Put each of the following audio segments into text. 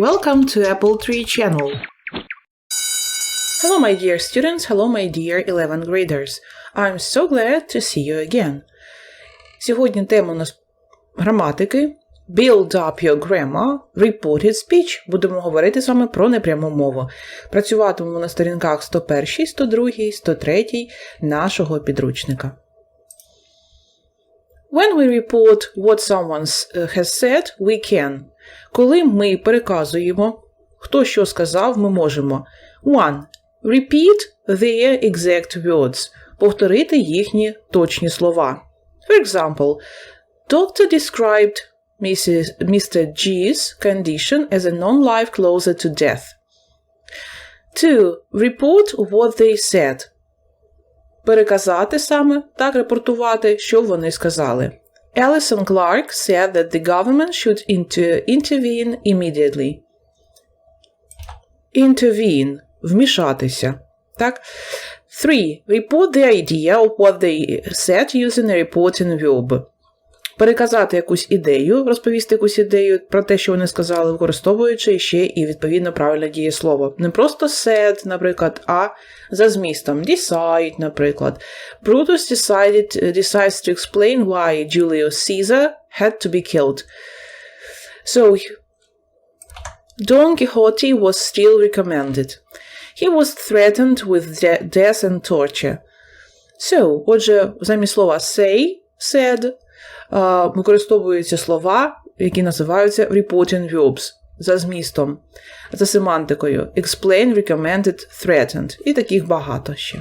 Welcome to Apple Tree channel. Hello, my dear students. Hello, my dear 11 graders. I'm so glad to see you again. Сьогодні тема у нас граматики. Build up your grammar, reported speech. Будемо говорити з вами про непряму мову. Працюватимемо на сторінках 101, 102, 103 нашого підручника. When we report what someone uh, has said, we can. Коли ми переказуємо, хто що сказав, ми можемо. 1. Repeat their exact words. Повторити їхні точні слова. For example, Doctor described Mrs. Mr. G's condition as a non-life closer to death. 2. Report what they said. Переказати саме, так репортувати, що вони сказали. Alison Clark said that the government should inter- intervene immediately. Intervene – вмішатися. Так? 3. Report the idea of what they said using a reporting verb. Переказати якусь ідею, розповісти якусь ідею про те, що вони сказали, використовуючи ще і відповідно правильне дієслово. Не просто said, наприклад, а за змістом decide, наприклад. Brutus decided, decides to explain why Julius Caesar had to be killed. So, Don Quixote was still recommended. He was threatened with de- death and torture. So, отже, замість слова say, said, використовуються слова, які називаються reporting verbs за змістом, за семантикою explain, recommended, threatened і таких багато ще.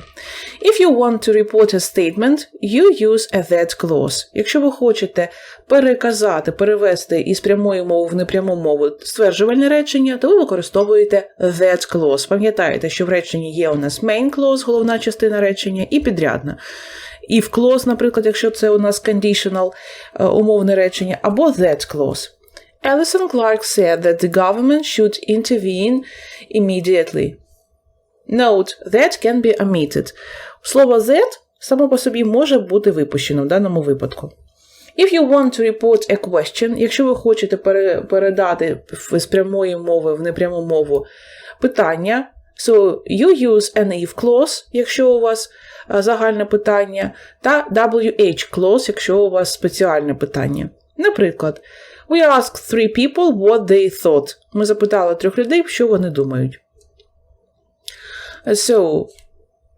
If you want to report a statement, you use a that clause. Якщо ви хочете переказати, перевести із прямої мови в непряму мову стверджувальне речення, то ви використовуєте that clause. Пам'ятаєте, що в реченні є у нас main clause, головна частина речення, і підрядна if clause, наприклад, якщо це у нас conditional е, умовне речення, або that clause. Alison Clark said that the government should intervene immediately. Note, that can be omitted. Слово that само по собі може бути випущено в даному випадку. If you want to report a question, якщо ви хочете передати з прямої мови в непряму мову питання, so you use an if clause, якщо у вас загальне питання, та WH clause, якщо у вас спеціальне питання. Наприклад, we asked three people what they thought. Ми запитали трьох людей, що вони думають. So,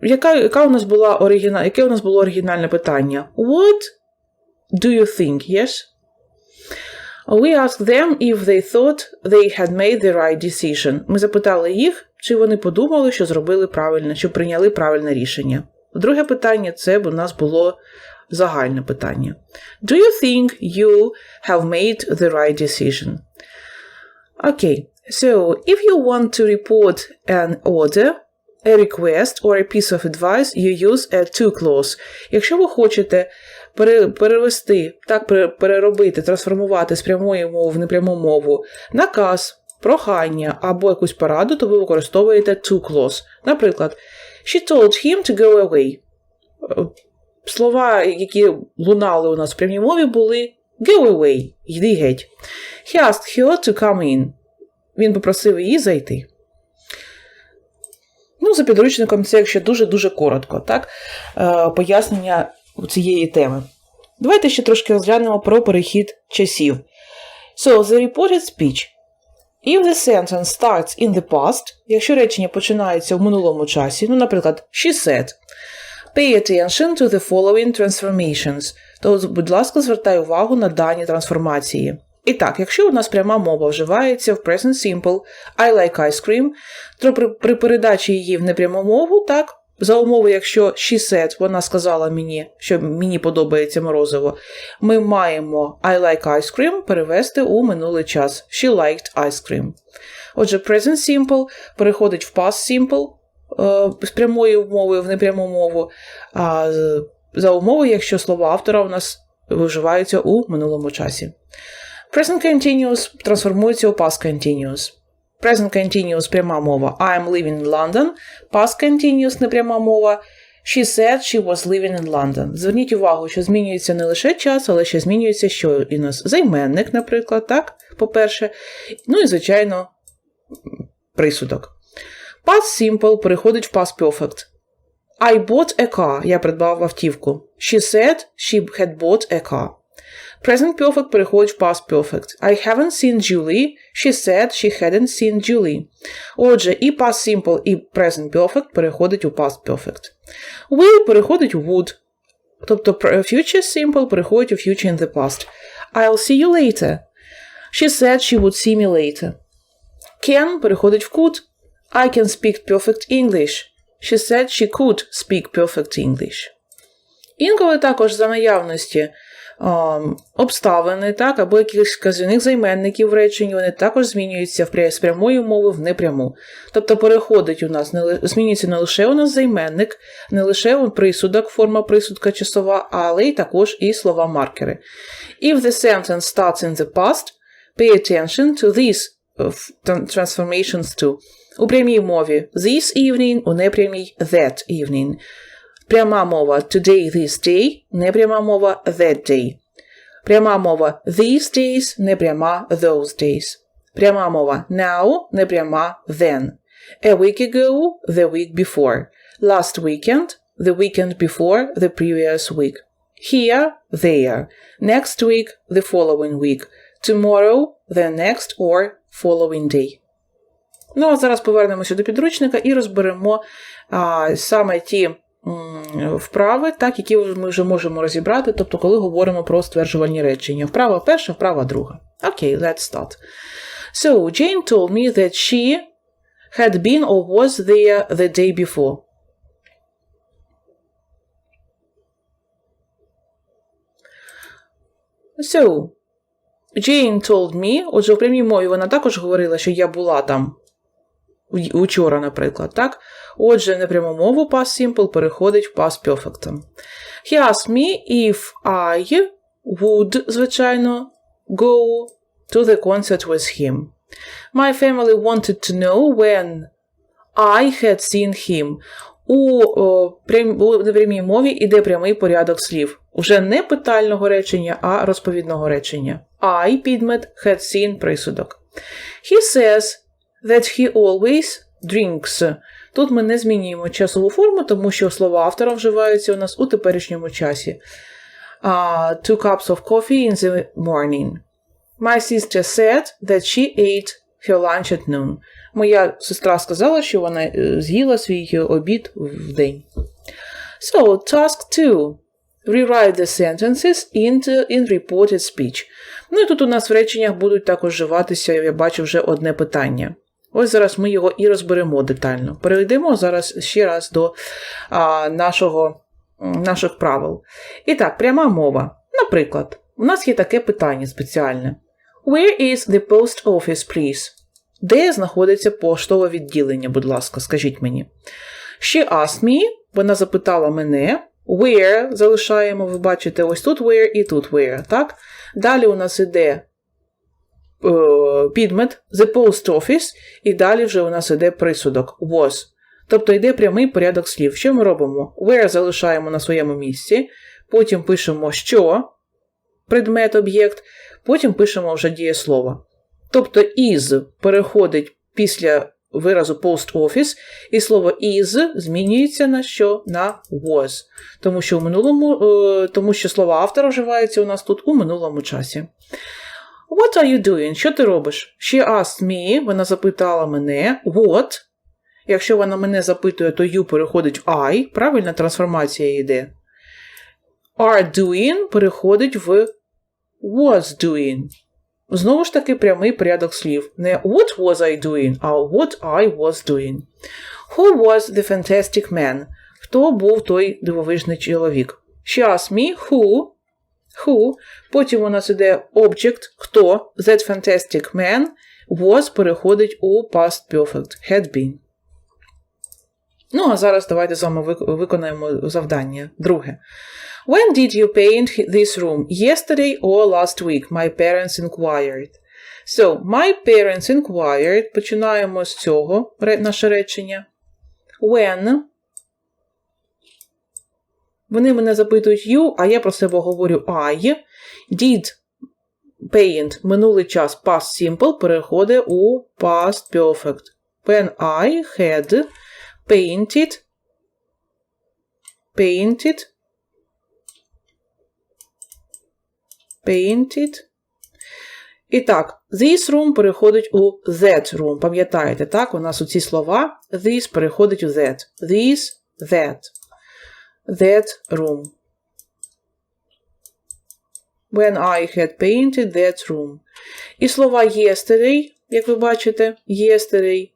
яка, яка у нас була оригіна... яке у нас було оригінальне питання? What do you think? Yes? We asked them if they thought they had made the right decision. Ми запитали їх, чи вони подумали, що зробили правильне, що прийняли правильне рішення. Друге питання це б у нас було загальне питання. Do you think you have made the right decision? Okay, so if you want to report an order, a request or a piece of advice, you use a to clause. Якщо ви хочете перевести, так переробити, трансформувати з прямої мови в непряму мову наказ, прохання або якусь пораду, то ви використовуєте to clause. Наприклад, she told him to go away. Слова, які лунали у нас в прямій мові, були go away, йди геть. He asked her to come in. Він попросив її зайти. Ну, за підручником це якщо дуже-дуже коротко, так? Е, пояснення цієї теми. Давайте ще трошки розглянемо про перехід часів. So, the reported speech. If the sentence starts in the past, якщо речення починається в минулому часі, ну, наприклад, she said, pay attention to the following transformations, то, будь ласка, звертай увагу на дані трансформації. І так, якщо у нас пряма мова вживається в present simple I like ice cream, то при, при передачі її в непряму мову, так, за умови, якщо she said, вона сказала мені, що мені подобається морозиво, ми маємо I like ice cream перевести у минулий час. She liked ice cream. Отже, present simple переходить в past simple з прямої мови в непряму мову, а за умови, якщо слова автора у нас вживаються у минулому часі. Present continuous трансформується у past continuous. Present continuous пряма мова I am living in London. Past continuous непряма мова She said she was living in London. Зверніть увагу, що змінюється не лише час, але ще змінюється що і нас займенник, наприклад, так, по-перше. Ну і, звичайно, присудок. Past simple переходить в past perfect. I bought a car. Я придбав автівку. She said she had bought a car. Present perfect переходить в past perfect. I haven't seen Julie. She said she hadn't seen Julie. Отже, і past simple, і present perfect переходить у past perfect. Will переходить у would. Тобто future simple переходить у future in the past. I'll see you later. She said she would see me later. Can переходить в could. I can speak perfect English. She said she could speak perfect English. Інколи також за наявності ем, обставини, так, або якихось вказівних займенників в реченні, вони також змінюються в з прямої мови в непряму. Тобто переходить у нас змінюється не лише у нас займенник, не лише он присудок, форма присудка часова, але й також і слова маркери. If the sentence starts in the past, pay attention to these tran- transformations too. У прямій мові this evening, у непрямій that evening. Пряма мова today, this day, непряма мова that day. Пряма мова these days, непряма those days. Пряма мова now, непряма then. A week ago, the week before. Last weekend, the weekend before the previous week. Here, there. Next week, the following week. Tomorrow, the next or following day. Ну, а зараз повернемося до підручника і розберемо а, саме ті вправи, так, які ми вже можемо розібрати, тобто, коли говоримо про стверджувальні речення. Вправа перша, вправа друга. Окей, let's start. So, Jane told me that she had been or was there the day before. So, Jane told me, отже, в прямій мові вона також говорила, що я була там учора, наприклад, так? Отже, непряму мову past simple переходить в past perfect. He asked me if I would, звичайно, go to the concert with him. My family wanted to know when I had seen him. У, о, прям, у непрямій мові йде прямий порядок слів. Уже не питального речення, а розповідного речення. I, підмет, had seen присудок. He says that he always drinks. Тут ми не змінюємо часову форму, тому що слова автора вживаються у нас у теперішньому часі. Uh, two cups of coffee in the morning. My sister said that she ate her lunch at noon. Моя сестра сказала, що вона е, з'їла свій обід в день. So, task 2. Rewrite the sentences into in reported speech. Ну і тут у нас в реченнях будуть також вживатися, я бачу вже одне питання. Ось зараз ми його і розберемо детально. Перейдемо зараз ще раз до а, нашого, наших правил. І так, пряма мова. Наприклад, у нас є таке питання спеціальне. Where is the post office, please? Де знаходиться поштове відділення, будь ласка, скажіть мені. She asked me, вона запитала мене. Where залишаємо, ви бачите, ось тут where і тут where, так? Далі у нас іде підмет the post office, і далі вже у нас іде присудок was. Тобто йде прямий порядок слів. Що ми робимо? Where залишаємо на своєму місці, потім пишемо що, предмет, об'єкт, потім пишемо вже дієслово. Тобто is переходить після виразу post office, і слово is змінюється на що? На was. Тому що, у минулому, е, тому що слова автора вживаються у нас тут у минулому часі. What are you doing? Що ти робиш? She asked me, вона запитала мене, what? Якщо вона мене запитує, то you переходить в I, правильна трансформація йде. Are doing переходить в was doing. Знову ж таки, прямий порядок слів. Не what was I doing, а what I was doing. Who was the fantastic man? Хто був той дивовижний чоловік? She asked me who. Who. Потім у нас іде object, хто. That fantastic man was переходить у past perfect. Had been. Ну, а зараз давайте з вами виконаємо завдання. Друге. When did you paint this room? Yesterday or last week? My parents inquired. So, my parents inquired. Починаємо з цього наше речення. When. Вони мене запитують you, а я про себе говорю I. Did paint, минулий час past simple переходить у past perfect. When I had painted, painted, painted. І так, this room переходить у that room. Пам'ятаєте, так? У нас у ці слова this переходить у that. This, that. That room. When I had painted that room. І слова yesterday, як ви бачите, yesterday,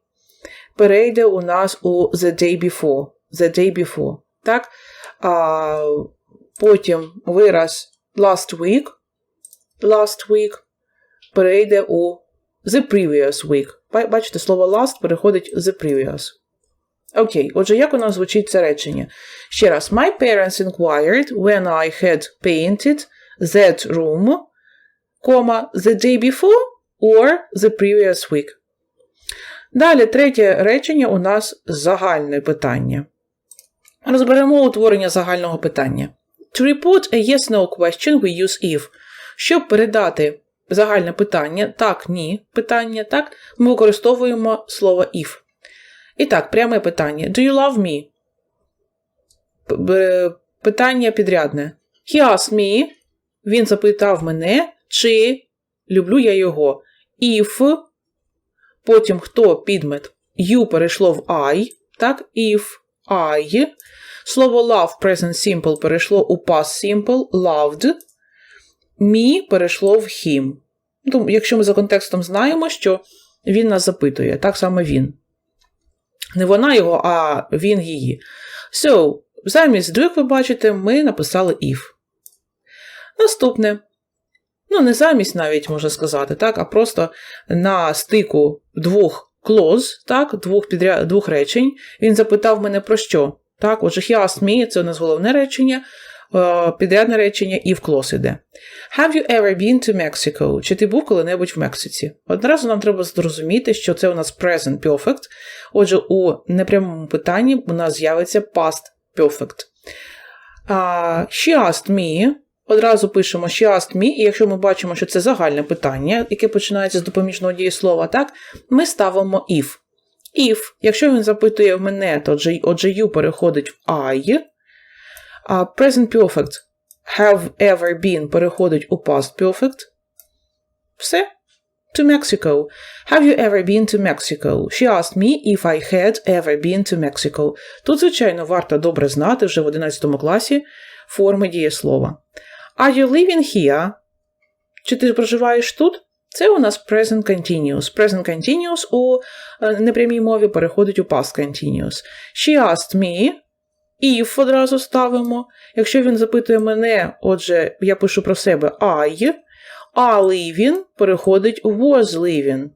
перейде у нас у the day before. The day before. Так? А, потім вираз last week. Last week перейде у the previous week. Бачите, слово last переходить the previous. Окей, отже, як у нас звучить це речення? Ще раз. My parents inquired when I had painted that room, comma, the day before or the previous week. Далі, третє речення у нас загальне питання. Розберемо утворення загального питання. To report a yes-no question we use if. Щоб передати загальне питання, так, ні, питання, так, ми використовуємо слово if. І так, пряме питання. Do you love me? Питання підрядне. He asked me. Він запитав мене, чи люблю я його. If, потім хто підмет. You перейшло в I, так, if I. Слово love present simple перейшло у past simple loved. Me перейшло в him. Ну, якщо ми за контекстом знаємо, що він нас запитує, так саме він. Не вона його, а він її. So, замість do, ви бачите, ми написали if. Наступне. Ну, не замість навіть можна сказати, так, а просто на стику двох клоз, так, двох, підря... двох речень, він запитав мене про що. Так, отже, he asked me, це у нас головне речення, підрядне речення і в clause іде. Have you ever been to Mexico? Чи ти був коли-небудь в Мексиці? Одразу нам треба зрозуміти, що це у нас present perfect. Отже, у непрямому питанні у нас з'явиться past perfect. А, she asked me. Одразу пишемо she asked me, і якщо ми бачимо, що це загальне питання, яке починається з допоміжного дієслова, так, ми ставимо if. If, якщо він запитує в мене, то отже, отже you переходить в I. А present perfect have ever been переходить у past perfect. Все. To Mexico. Have you ever been to Mexico? She asked me if I had ever been to Mexico. Тут, звичайно, варто добре знати вже в 11 класі форми дієслова. Are you living here? Чи ти проживаєш тут? Це у нас present continuous. Present continuous у е, непрямій мові переходить у past continuous. She asked me if одразу ставимо. Якщо він запитує мене, отже, я пишу про себе I, а living переходить was living.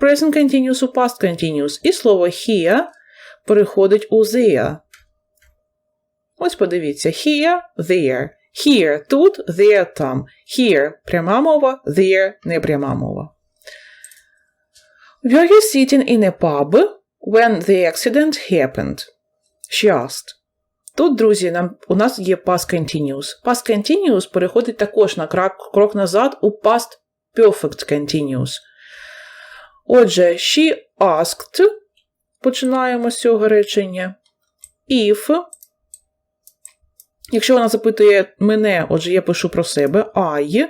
Present continuous у past continuous. І слово here переходить у there. Ось подивіться. Here, there. Here тут, there там. Here пряма мова, there непряма мова. Were you sitting in a pub when the accident happened? She asked. Тут, друзі, нам, у нас є past continuous. Past continuous переходить також на крок, крок назад у past perfect continuous. Отже, she asked, починаємо з цього речення. If, якщо вона запитує мене, отже, я пишу про себе, I,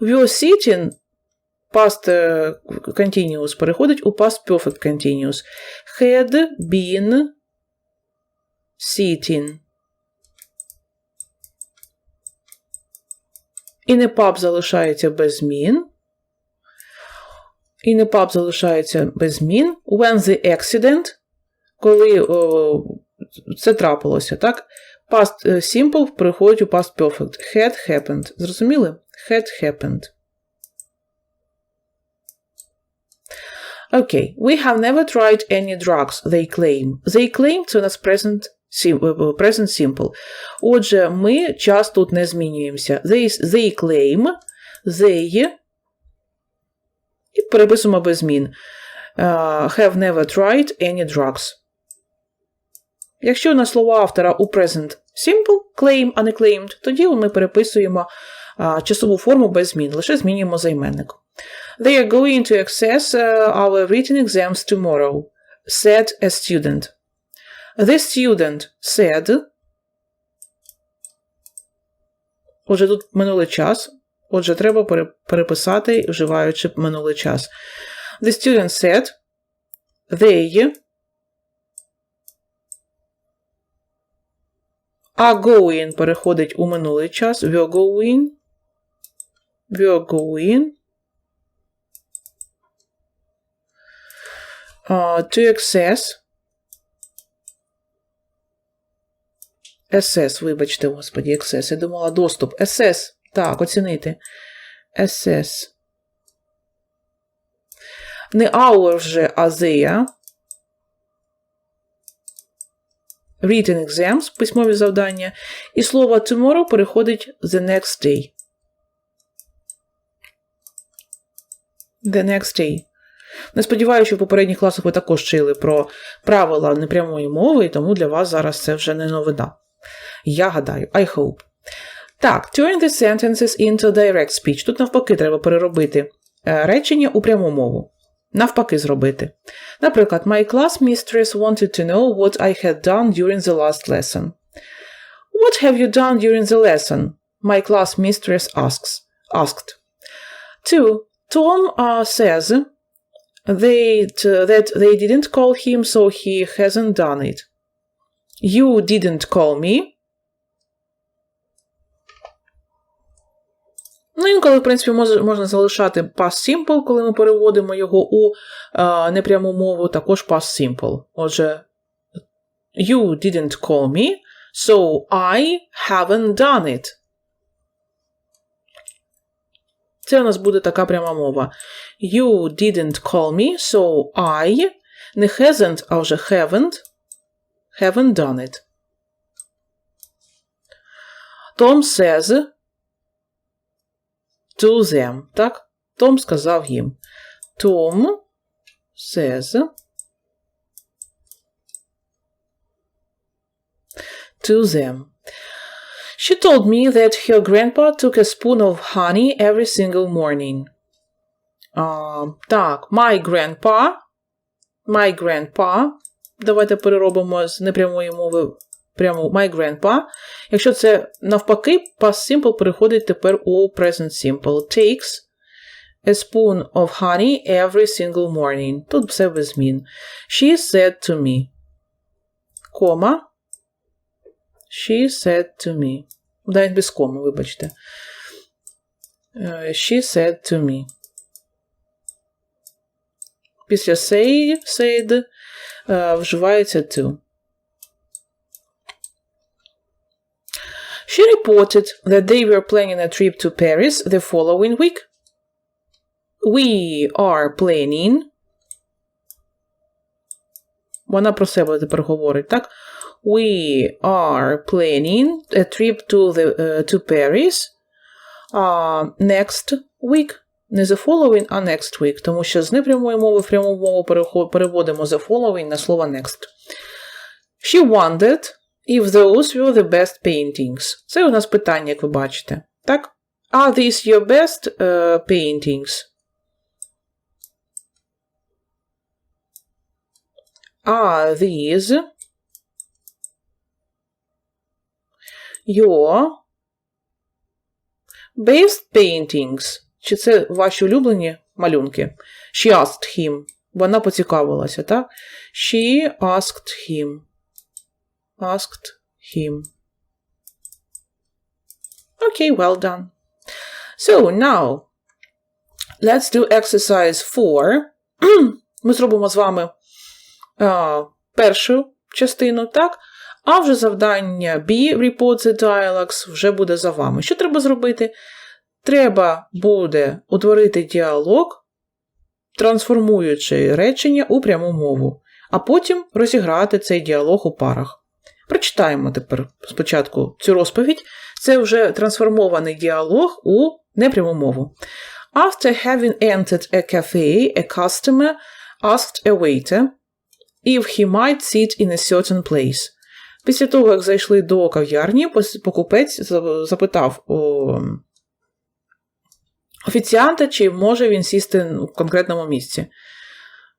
were sitting, past е, continuous переходить у past perfect continuous. Had been sitting. І не пап залишається без змін. І не пап залишається без змін. When the accident, коли о, це трапилося, так? Past simple переходить у past perfect. Had happened. Зрозуміли? Had happened. Окей. Okay. We have never tried any drugs, they claim. They claim – це у нас present present simple. Отже, ми час тут не змінюємося. They, they claim, they, і переписуємо без змін. Uh, have never tried any drugs. Якщо на слово автора у present simple, claim, а тоді ми переписуємо а, часову форму без змін, лише змінюємо займенник. They are going to access uh, our written exams tomorrow, said a student. The student said. Отже, тут минулий час. Отже, треба переписати, вживаючи минулий час. The student said they are going переходить у минулий час. Were going. Were going. uh, to access. Access, вибачте, господі, access. Я думала, доступ. Access. Так, оцінити. Access. Не our вже, а their. Written exams, письмові завдання. І слово tomorrow переходить the next day. The next day. Не сподіваюся, що в попередніх класах ви також вчили про правила непрямої мови, і тому для вас зараз це вже не новина. Я гадаю, I hope. Так, turn the sentences into direct speech. Тут навпаки треба переробити е, речення у пряму мову. Навпаки зробити. Наприклад, my class mistress wanted to know what I had done during the last lesson. What have you done during the lesson? My class mistress asks. Asked. 2. Tom uh, says that, that they didn't call him, so he hasn't done it. You didn't call me. Ну, інколи, в принципі, можна залишати past simple, коли ми переводимо його у е, непряму мову, також past simple. Отже, you didn't call me, so I haven't done it. Це у нас буде така пряма мова. You didn't call me, so I не hasn't, а вже haven't, haven't done it. Tom says to them, так? Том сказав їм. Tom says to them. She told me that her grandpa took a spoon of honey every single morning. А, так, my grandpa. My grandpa. Давайте переробимо з непрямої мови прямо my grandpa. Якщо це навпаки, past simple переходить тепер у present simple. Takes a spoon of honey every single morning. Тут все без змін. She said to me. Кома. She said to me. Навіть без коми, вибачте. Е, She said to me. Після say, said вживається to. She reported that they were planning a trip to Paris the following week. We are planning. Вона про себе тепер говорить, так? We are planning a trip to the uh, to Paris uh, next week. Не the following, а next week, тому що з непрямої мови в пряму мову переводимо the following на слово next. She wondered if those were the best paintings. Це у нас питання, як ви бачите. Так? Are these your best uh, paintings? Are these your best paintings? Чи це ваші улюблені малюнки? She asked him. Вона поцікавилася, так? She asked him. Asked him. Okay, well done. So now, let's do exercise 4. Ми зробимо з вами а, першу частину, так? А вже завдання B, report the dialogues, вже буде за вами. Що треба зробити? Треба буде утворити діалог, трансформуючи речення у пряму мову, а потім розіграти цей діалог у парах. Прочитаємо тепер спочатку цю розповідь. Це вже трансформований діалог у непряму мову. After having entered a cafe, a customer asked a waiter if he might sit in a certain place. Після того, як зайшли до кав'ярні, покупець запитав офіціанта, чи може він сісти в конкретному місці.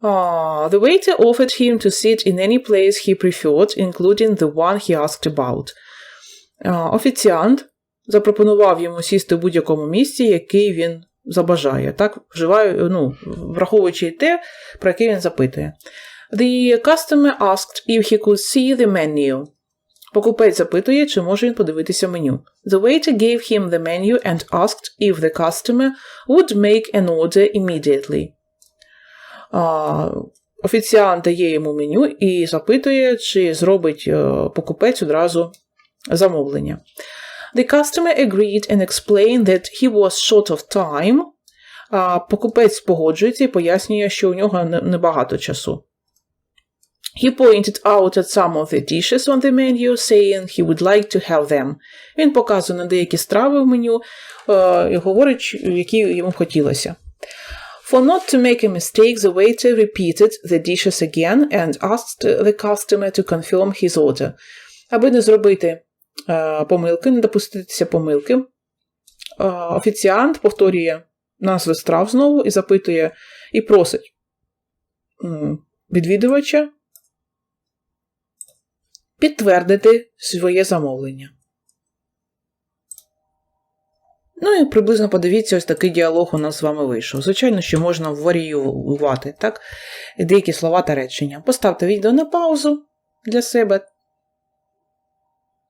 Uh, the waiter offered him to sit in any place he preferred, including the one he asked about. Uh, офіціант запропонував йому сісти в будь-якому місці, який він забажає. Так, вживаю, ну, враховуючи те, про яке він запитує. The customer asked if he could see the menu. Покупець запитує, чи може він подивитися меню. The waiter gave him the menu and asked if the customer would make an order immediately. А, офіціант дає йому меню і запитує, чи зробить е, покупець одразу замовлення. The customer agreed and explained that he was short of time. А покупець погоджується і пояснює, що у нього небагато часу. He pointed out at some of the dishes on the menu, saying he would like to have them. Він показує на деякі страви в меню е, і говорить, які йому хотілося. For not to make a mistake, the waiter repeated the dishes again and asked the customer to confirm his order. Аби не зробити е, помилки, не допуститися помилки, е, офіціант повторює назви страв знову і запитує, і просить відвідувача підтвердити своє замовлення. Ну і приблизно подивіться, ось такий діалог у нас з вами вийшов. Звичайно, що можна варіювати, так? Деякі слова та речення. Поставте відео на паузу для себе,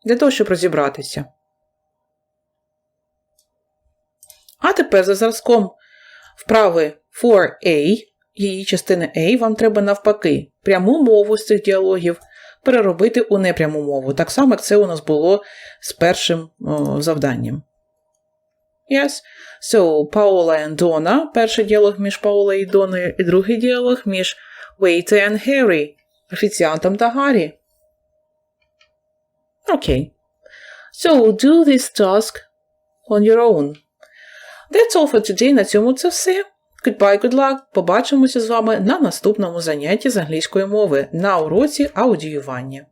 для того, щоб розібратися. А тепер за зразком вправи 4A, її частини A, вам треба навпаки пряму мову з цих діалогів переробити у непряму мову. Так само, як це у нас було з першим о, завданням. Yes. So, Paola and Donna. Перший діалог між Паолою і Доною, і другий діалог між Waiter and Harry, офіціантом та Гаррі. Окей. So, do this task on your own. That's all for today. На цьому це все. Goodbye, good luck! Побачимося з вами на наступному занятті з англійської мови на уроці аудіювання.